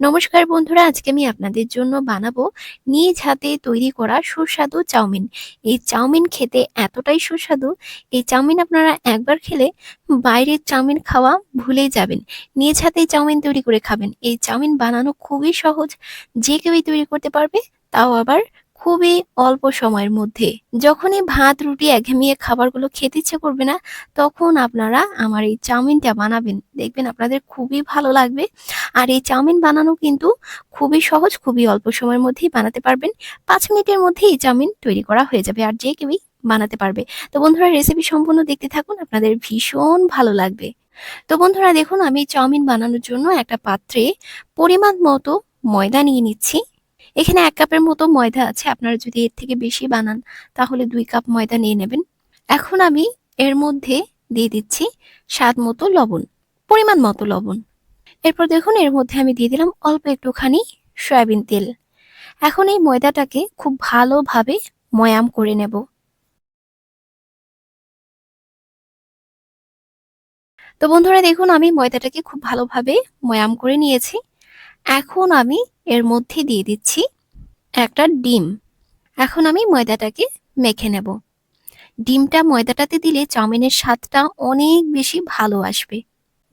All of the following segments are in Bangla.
নমস্কার বন্ধুরা, আজকে আমি আপনাদের জন্য বানাবো নিজ হাতে তৈরি করা সুস্বাদু চাউমিন। এই চাউমিন খেতে এতটাই সুস্বাদু, এই চাউমিন আপনারা একবার খেলে বাইরের চাউমিন খাওয়া ভুলেই যাবেন। নিজ হাতে চাউমিন তৈরি করে খাবেন। এই চাউমিন বানানো খুবই সহজ, যে কেউই তৈরি করতে পারবে, তাও আবার খুবই অল্প সময়ের মধ্যে। যখনই ভাত, রুটি একঘেয়েমিয়ে খাবারগুলো খেতে ইচ্ছে করবে না, তখন আপনারা আমার এই চাউমিনটা বানাবেন। দেখবেন আপনাদের খুবই ভালো লাগবে। আর এই চাউমিন বানানো কিন্তু খুবই সহজ, খুবই অল্প সময়ের মধ্যেই বানাতে পারবেন। পাঁচ মিনিটের মধ্যে এই চাউমিন তৈরি করা হয়ে যাবে আর যে কেউই বানাতে পারবে। তো বন্ধুরা রেসিপি সম্পূর্ণ দেখতে থাকুন, আপনাদের ভীষণ ভালো লাগবে। তো বন্ধুরা, দেখুন, আমি চাউমিন বানানোর জন্য একটা পাত্রে পরিমাণ মতো ময়দা নিয়ে নিচ্ছি। এখানে এক কাপের মতো ময়দা আছে, আপনারা যদি এর থেকে বেশি বানান তাহলে দুই কাপ ময়দা নিয়ে নেবেন। এখন আমি এর মধ্যে দিয়ে দিচ্ছি স্বাদ মতো লবণ, পরিমাণ মতো লবণ। এরপর দেখুন, এর মধ্যে আমি দিয়ে দিলাম অল্প একটুখানি সয়াবিন তেল। এখন এই ময়দাটাকে খুব ভালোভাবে ময়াম করে নেব। তো বন্ধুরা, দেখুন, আমি ময়দাটাকে খুব ভালোভাবে ময়াম করে নিয়েছি। এখন আমি এর মধ্যে দিয়ে দিচ্ছি একটা ডিম। এখন আমি ময়দাটাকে মেখে নেব। ডিমটা ময়দাটাতে দিলে চাউমিনের স্বাদটা অনেক বেশি ভালো আসবে।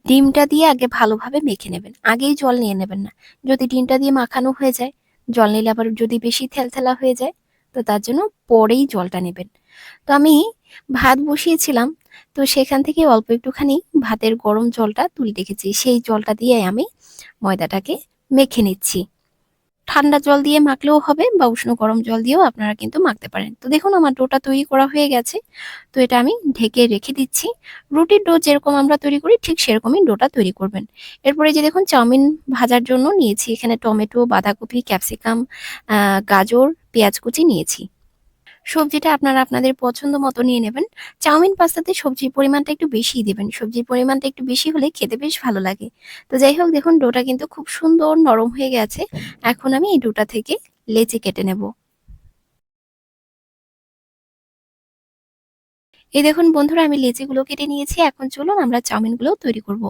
ডিমটা দিয়ে আগে ভালোভাবে মেখে নেবেন। আগেই জল নিয়ে নেবেন না। যদি ডিমটা দিয়ে মাখানো হয়ে যায়, জল নিলে আবার যদি বেশি থেলথেলা হয়ে যায়, তো তার জন্য পরেই জলটা নেবেন। তো আমি ভাত বসিয়েছিলাম, তো সেখান থেকে অল্প একটুখানি ভাতের গরম জলটা তুলে রেখেছি। সেই জলটা দিয়ে আমি ময়দাটাকে মেখে নিচ্ছি। ঠান্ডা জল দিয়ে মাখলেও হবে বা উষ্ণ গরম জল দিয়েও আপনারা কিন্তু মাখতে পারেন। তো দেখুন, আমার ডোটা তৈরি করা হয়ে গেছে। তো এটা আমি ঢেকে রেখে দিচ্ছি। রুটির ডো যেরকম আমরা তৈরি করি, ঠিক সেরকমই ডোটা তৈরি করবেন। এরপরে যে দেখুন, চাউমিন ভাজার জন্য নিয়েছি। এখানে টমেটো, বাঁধাকপি, ক্যাপসিকাম গাজর, পেঁয়াজ কুচি নিয়েছি। সবজিটা আপনারা আপনাদের পছন্দ মতো নিয়ে নেবেন। চাউমিন পাস্তাতে সবজির পরিমাণটা একটু বেশি দিবেন। সবজির পরিমাণটা একটু বেশি হলে খেতে বেশ ভালো লাগে। তো যাই হোক, দেখুন, ডোটা কিন্তু খুব সুন্দর নরম হয়ে গেছে। এখন আমি এই ডোটা থেকে লেচি কেটে নেব। এই দেখুন বন্ধুরা, আমি লেচিগুলো কেটে নিয়েছি। এখন চলুন আমরা চাউমিনগুলো তৈরি করব।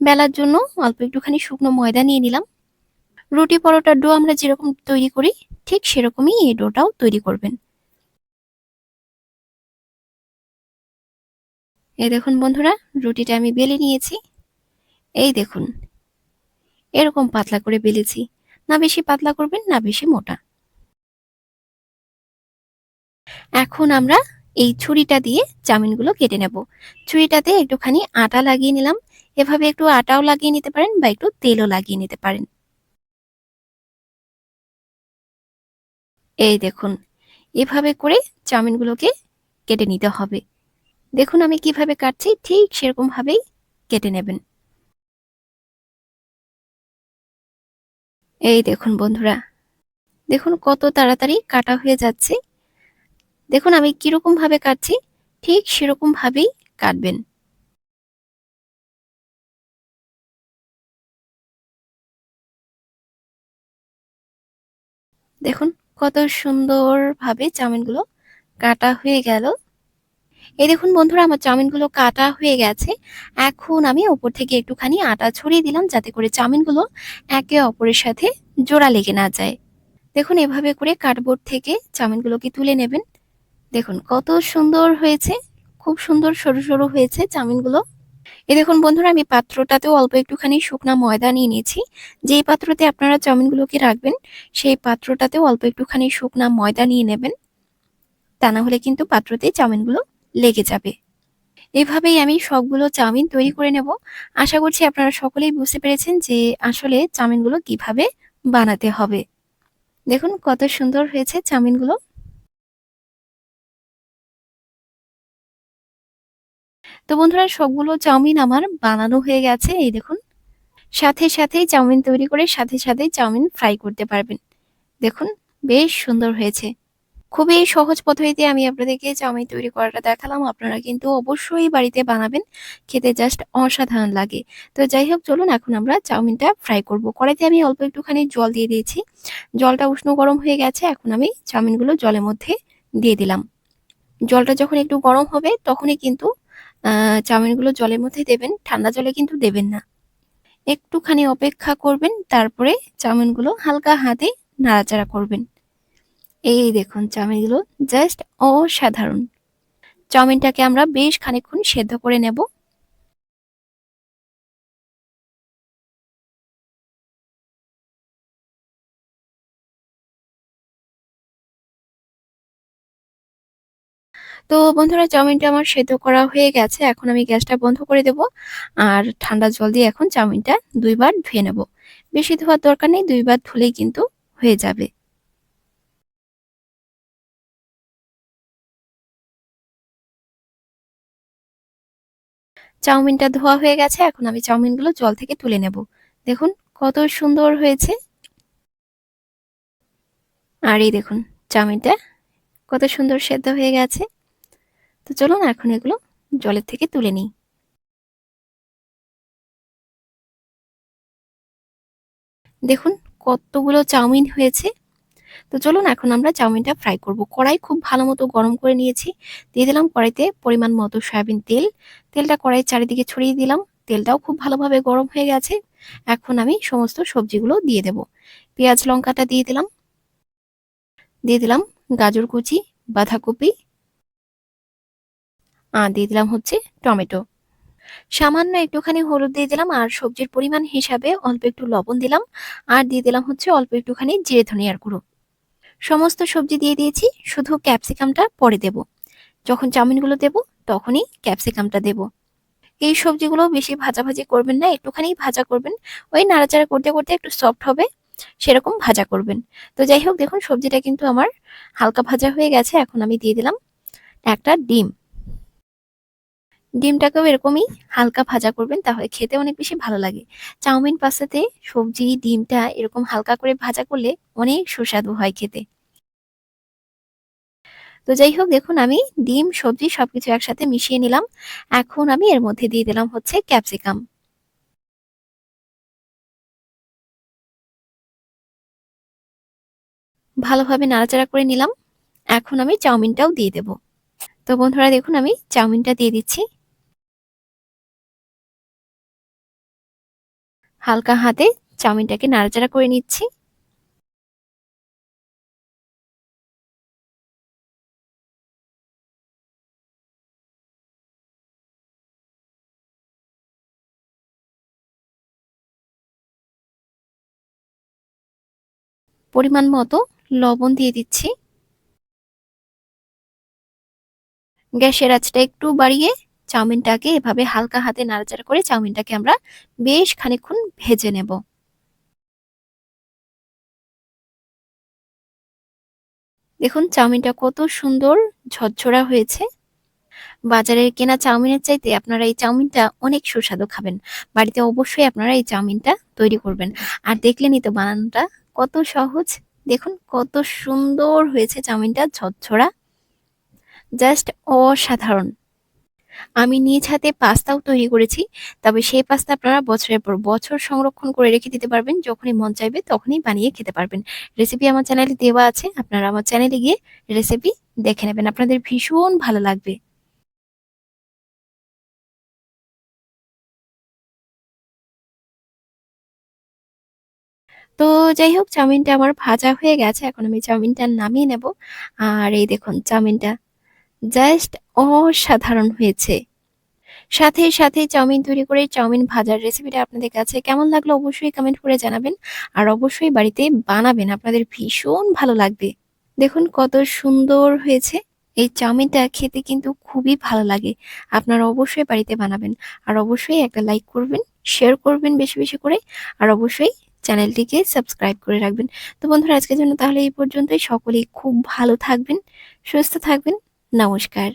বেলার জন্য অল্প একটুখানি শুকনো ময়দা নিয়ে নিলাম। রুটি পরোটার ডো আমরা যেরকম তৈরি করি, ঠিক সেরকমই এই ডোটাও তৈরি করবেন। এই দেখুন বন্ধুরা, রুটিটা আমি বেলে নিয়েছি। এই দেখুন, এরকম পাতলা করে বেলেছি। না বেশি পাতলা করবেন, না বেশি মোটা। এখন আমরা এই ছুরিটা দিয়ে চাউমিনগুলো কেটে নেব। ছুরিটাতে একটুখানি আটা লাগিয়ে নিলাম। এভাবে একটু আটাও লাগিয়ে নিতে পারেন বা একটু তেলও লাগিয়ে নিতে পারেন। এই দেখুন, এভাবে করে চাউমিনগুলোকে কেটে নিতে হবে। দেখুন আমি কীভাবে কাটছি, ঠিক সেরকম ভাবেই কেটে নেবেন। এই দেখুন বন্ধুরা, দেখুন কত তাড়াতাড়ি কাটা হয়ে যাচ্ছে। দেখুন আমি কীরকম ভাবে কাটছি, ঠিক সেরকম ভাবেই কাটবেন। দেখুন কত সুন্দরভাবে চাউমিনগুলো কাটা হয়ে গেল। এই দেখুন বন্ধুরা, আমার চাউমিনগুলো কাটা হয়ে গেছে। এখন আমি ওপর থেকে একটুখানি আটা ছড়িয়ে দিলাম যাতে করে চাউমিনগুলো একে অপরের সাথে জোড়া লেগে না যায়। দেখুন, এভাবে করে কার্ডবোর্ড থেকে চাউমিনগুলোকে তুলে নেবেন। দেখুন, কত সুন্দর হয়েছে, খুব সুন্দর সরু সরু হয়েছে চাউমিনগুলো। এই দেখুন বন্ধুরা, আমি পাত্রটাতেও অল্প একটুখানি শুকনা ময়দা নিয়ে নিয়েছি। যেই পাত্রতে আপনারা চাউমিনগুলোকে রাখবেন, সেই পাত্রটাতেও অল্প একটুখানি শুকনা ময়দা নিয়ে নেবেন। তা না হলে কিন্তু পাত্রতে চাউমিনগুলো লেগে যাবে। এভাবেই আমি সবগুলো চাউমিন তৈরি করে নেব। আশা করছি আপনারা সকলেই বুঝতে পেরেছেন যে আসলে চাউমিনগুলো কীভাবে বানাতে হবে। দেখুন কত সুন্দর হয়েছে চাউমিনগুলো। তো বন্ধুরা, সবগুলো চাউমিন আমার বানানো হয়ে গেছে। এই দেখুন, সাথে সাথেই চাউমিন তৈরি করে সাথে সাথে চাউমিন ফ্রাই করতে পারবেন। দেখুন, বেশ সুন্দর হয়েছে। খুবই সহজ পদ্ধতিতে আমি আপনাদেরকে চাউমিন তৈরি করাটা দেখালাম। আপনারা কিন্তু অবশ্যই বাড়িতে বানাবেন, খেতে জাস্ট অসাধারণ লাগে। তো যাই হোক, চলুন এখন আমরা চাউমিনটা ফ্রাই করব। কড়াইতে আমি অল্প একটুখানি জল দিয়ে দিয়েছি। জলটা উষ্ণ গরম হয়ে গেছে, এখন আমি চাউমিনগুলো জলের মধ্যে দিয়ে দিলাম। জলটা যখন একটু গরম হবে, তখনই কিন্তু চাউমিনগুলো জলের মধ্যে দেবেন। ঠান্ডা জলে কিন্তু দেবেন না। একটুখানি অপেক্ষা করবেন, তারপরে চাউমিনগুলো হালকা হাতে নাড়াচাড়া করবেন। এই দেখুন, চাউমিনগুলো জাস্ট অসাধারণ। চাউমিনটাকে আমরা বেশ খানিক্ষণ সেদ্ধ করে নেব। তো বন্ধুরা চাউমিনটা আমার সেদ্ধ করা হয়ে গেছে, এখন আমি গ্যাসটা বন্ধ করে দেব। আর ঠান্ডা জল দিয়ে এখন চাউমিনটা দুইবার ধুয়ে নেব। বেশি ধোয়ার দরকার নেই, দুইবার ধুলেই কিন্তু হয়ে যাবে। চাউমিনটা ধোয়া হয়ে গেছে, এখন আমি চাউমিনগুলো জল থেকে তুলে নেব। দেখুন কত সুন্দর হয়েছে। আর এই দেখুন, চাউমিনটা কত সুন্দর সেদ্ধ হয়ে গেছে। তো চলুন এখন এগুলো জলের থেকে তুলে নিই। দেখুন কতগুলো চাউমিন হয়েছে। তো চলুন এখন আমরা চাউমিনটা ফ্রাই করব। কড়াই খুব ভালো মতো গরম করে নিয়েছি। দিয়ে দিলাম কড়াইতে পরিমাণ মতো সয়াবিন তেল। তেলটা কড়াইয়ের চারিদিকে ছড়িয়ে দিলাম। তেলটাও খুব ভালোভাবে গরম হয়ে গেছে। এখন আমি সমস্ত সবজিগুলো দিয়ে দেব। পেঁয়াজ, লঙ্কাটা দিয়ে দিলাম। দিয়ে দিলাম গাজর কুচি, বাঁধাকপি দিয়ে দিলাম হচ্ছে টমেটো। সামান্য একটুখানি হলুদ দিয়ে দিলাম আর সবজির পরিমাণ হিসাবে অল্প একটু লবণ দিলাম আর দিয়ে দিলাম হচ্ছে অল্প একটুখানি জিরে ধনিয়ার গুঁড়ো। সমস্ত সবজি দিয়ে দিয়েছি, শুধু ক্যাপসিকামটা পরে দেব। যখন চাউমিনগুলো দেব, তখনই ক্যাপসিকামটা দেব। এই সবজিগুলো বেশি ভাজাভাজি করবেন না, একটুখানি ভাজা করবেন। ওই নাড়াচাড়া করতে করতে একটু সফট হবে, সেরকম ভাজা করবেন। তো যাই হোক, দেখুন সবজিটা কিন্তু আমার হালকা ভাজা হয়ে গেছে, এখন আমি দিয়ে দিলাম একটা ডিম। ডিমটাকেও এরকমই হালকা ভাজা করবেন, তাহলে খেতে অনেক বেশি ভালো লাগে। চাউমিন পাস্তাতে সবজি, ডিমটা এরকম হালকা করে ভাজা করলে অনেক সুস্বাদু হয় খেতে। তো যাই হোক, দেখুন আমি ডিম, সবজি সবকিছু একসাথে মিশিয়ে নিলাম। এখন আমি এর মধ্যে দিয়ে দিলাম হচ্ছে ক্যাপসিকাম। ভালোভাবে নাড়াচাড়া করে নিলাম। এখন আমি চাউমিনটাও দিয়ে দেব। তো বন্ধুরা, দেখুন আমি চাউমিনটা দিয়ে দিচ্ছি। হালকা হাতে চাউমিনটাকে নাড়াচাড়া করে নিচ্ছি। পরিমাণ মতো লবণ দিয়ে দিচ্ছি। গ্যাসের আঁচটা একটু বাড়িয়ে চাউমিনটাকে এভাবে হালকা হাতে নাড়াচাড়া করে চাউমিনটাকে আমরা বেশ খানিক্ষণ ভেজে নেব। দেখুন, চাউমিনটা কত সুন্দর ঝরঝরা হয়েছে। বাজারের কেনা চাউমিনের চাইতে আপনারা এই চাউমিনটা অনেক সুস্বাদু খাবেন। বাড়িতে অবশ্যই আপনারা এই চাউমিনটা তৈরি করবেন। আর দেখলেনই তো বানানোটা কত সহজ। দেখুন, কত সুন্দর হয়েছে চাউমিনটা ঝরঝরা। জাস্ট অসাধারণ। আমি নিজ হাতে পাস্তাও তৈরি করেছি, তবে সেই পাস্তা আপনারা বছরের পর বছর সংরক্ষণ করে রেখে দিতে পারবেন, যখনই মন চাইবে তখনই বানিয়ে খেতে পারবেন। রেসিপি আমার চ্যানেলে দেওয়া আছে, আপনারা আমার চ্যানেলে গিয়ে রেসিপি দেখে নেবেন, আপনাদের ভীষণ ভালো লাগবে। তো যাই হোক, চাউমিনটা আমার ভাজা হয়ে গেছে, এখন আমি চাউমিনটা নামিয়ে নেব। আর এই দেখুন, চাউমিনটা জাস্ট অসাধারণ হয়েছে। সাথে সাথে চাউমিন তৈরি করে চাউমিন ভাজার রেসিপিটা আপনাদের কাছে কেমন লাগল অবশ্যই কমেন্ট করে জানাবেন। আর অবশ্যই বাড়িতে বানাবেন, আপনাদের ভীষণ ভালো লাগবে। দেখুন কত সুন্দর হয়েছে। এই চাউমিনটা খেতে কিন্তু খুবই ভালো লাগে। আপনারা অবশ্যই বাড়িতে বানাবেন। আর অবশ্যই একটা লাইক করবেন শেয়ার করবেন বেশি বেশি করে। আর অবশ্যই চ্যানেলটিকে সাবস্ক্রাইব করে রাখবেন। তো বন্ধুরা, আজকের জন্য তাহলে এই পর্যন্তই। সকলেই খুব ভালো থাকবেন, সুস্থ থাকবেন। নমস্কার